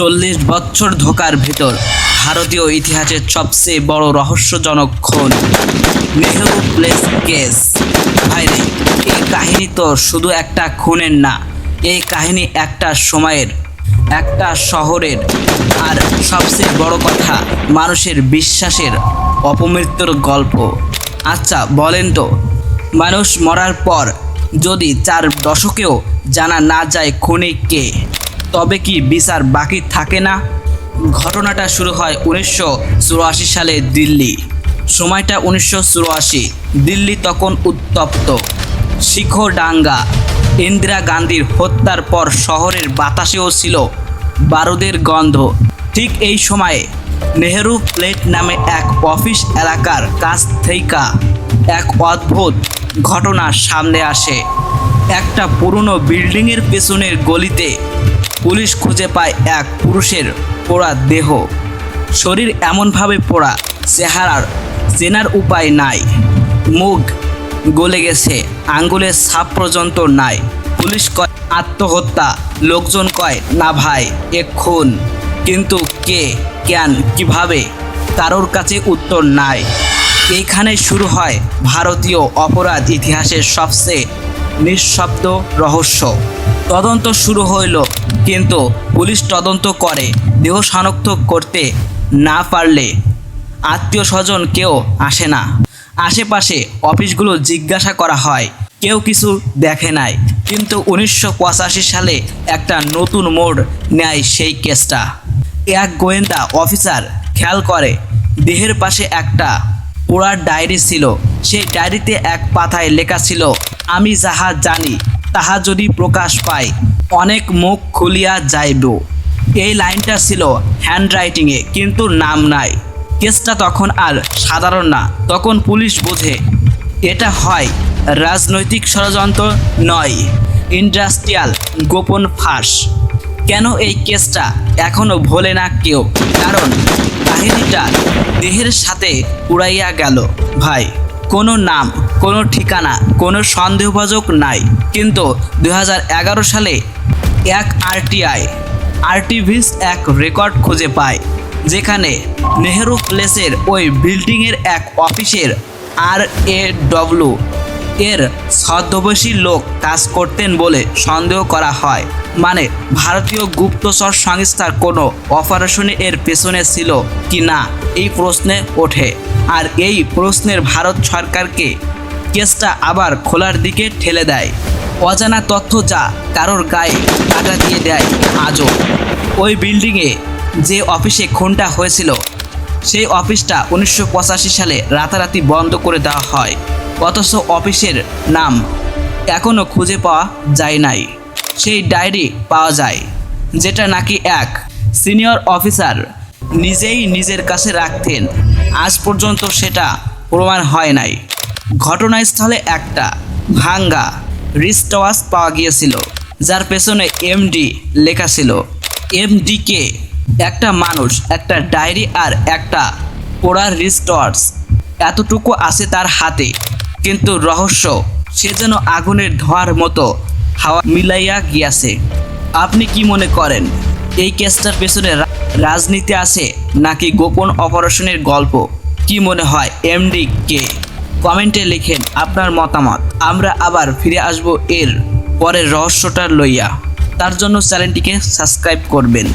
চল্লিশ বছর ধোকার ভেতর ভারতীয় ইতিহাসের সবচেয়ে বড় রহস্যজনক খুন। Nehru place case. ভাইরে এই কাহিনী তো শুধু একটা খুনের না, এই কাহিনী একটা সময়ের, একটা শহরের। আর সবচেয়ে বড় কথা, মানুষের বিশ্বাসের অপমৃত্যুর গল্প। আচ্ছা বলেন তো, মানুষ মরার পর যদি চার দশকেও জানা না যায় খুনি কে? তবে কি বিচার বাকি থাকে না? ঘটনাটা শুরু হয় উনিশশো চুরাশি সালে দিল্লি। সময়টা উনিশশো চুরাশি, দিল্লি তখন উত্তপ্ত। শিখো ডাঙ্গা ইন্দিরা গান্ধীর হত্যার পর শহরের বাতাসেও ছিল বারুদের গন্ধ। ঠিক এই সময়ে নেহেরু প্লেট নামে এক অফিস এলাকার কাছ থেকে এক অদ্ভুত ঘটনা সামনে আসে। একটা পুরনো বিল্ডিংয়ের পেছনের গলিতে পুলিশ খুঁজে পায় এক পুরুষের পোড়া দেহ। শরীর এমনভাবে পোড়া, চেহারার চেনার উপায় নাই। মুখ গলে গেছে, আঙ্গুলের ছাপ পর্যন্ত নাই। পুলিশ কয়, আত্মহত্যা। লোকজন কয়, না ভাই এ খুন কিন্তু কে, কেন, কীভাবে, কারোর কাছে উত্তর নাই। এইখানে শুরু হয় ভারতীয় অপরাধ ইতিহাসের সবচেয়ে নিঃশব্দ রহস্য। তদন্ত শুরু হইল, কিন্তু পুলিশ তদন্ত করে, দেহ শনাক্ত করতে না পারলে আত্মীয় স্বজন কেউ আসে না। আশেপাশে অফিসগুলো জিজ্ঞাসা করা হয়, কেউ কিছু দেখে নাই। কিন্তু উনিশশো পঁচাশি সালে একটা নতুন মোড় নেয় সেই কেসটা। এক গোয়েন্দা অফিসার খেয়াল করে, দেহের পাশে একটা পোড়ার ডায়েরি ছিল। সেই ডায়েরিতে এক পাতায় লেখা ছিল, আমি যাহা জানি, তাহা যদি প্রকাশ পায়, অনেক মুখ খুলিয়া যাইব। এই লাইনটা ছিল হ্যান্ডরাইটিংয়ে, কিন্তু নাম নাই। কেসটা তখন আর সাধারণ না, তখন পুলিশ বোঝে, এটা হয় রাজনৈতিক ষড়যন্ত্র নয়, ইন্ডাস্ট্রিয়াল গোপন ফাঁস। কেন এই কেসটা এখনও ভোলে না কেউ? কারণ কাহিনীটা দেহের সাথে উড়াইয়া গেল, ভাই। কোনো নাম, কোনো ঠিকানা, কোনো সন্দেহভাজক নাই। কিন্তু দু হাজার এগারো সালে এক আরটিআই, আরটিভিস এক রেকর্ড খুঁজে পায়, যেখানে নেহেরু প্লেসের ওই বিল্ডিংয়ের এক অফিসের আর এ ডব্লু এর ছদ্মবেশী লোক কাজ করতেন বলে সন্দেহ করা হয়। মানে ভারতীয় গুপ্তচর সংস্থার কোনো অপারেশনে এর পেছনে ছিল কি না, এই প্রশ্নে ওঠে। আর এই প্রশ্নের ভারত সরকারকে কেসটা আবার খোলার দিকে ঠেলে দেয়। অজানা তথ্য যা কারোর গায়ে কাটা দিয়ে দেয় আজও। ওই বিল্ডিংয়ে যে অফিসে খুনটা হয়েছিল, সেই অফিসটা উনিশশো পঁচাশি সালে রাতারাতি বন্ধ করে দেওয়া হয়। অথচ অফিসের নাম এখনও খুঁজে পাওয়া যায় নাই। সেই ডায়েরি পাওয়া যায়, যেটা নাকি এক সিনিয়র অফিসার নিজেই নিজের কাছে রাখতেন। আজ পর্যন্ত সেটা প্রমাণ হয় নাই। ঘটনাস্থলে একটা ভাঙ্গা রিস্টওয়াচ পাওয়া গিয়েছিল, যার পেছনে এমডি লেখা ছিল। এমডিকে একটা মানুষ, একটা ডায়েরি আর একটা পোড়ার রিস্টওয়াচ এতটুকু আছে তার হাতে, কিন্তু রহস্য, সে যেন আগুনের ধোয়ার মতো হাওয়া মিলাইয়া গিয়াছে। আপনি কি মনে করেন? এই কেসটার পেছনে রাজনীতি আছে নাকি গোপন অপারেশনের গল্প? কি মনে হয় এমডি কে? কমেন্টে লিখেন আপনার মতামত। আমরা আবার ফিরে আসব এর পরের রহস্যটা লইয়া। তার জন্য চ্যানেলটিকে সাবস্ক্রাইব করবেন।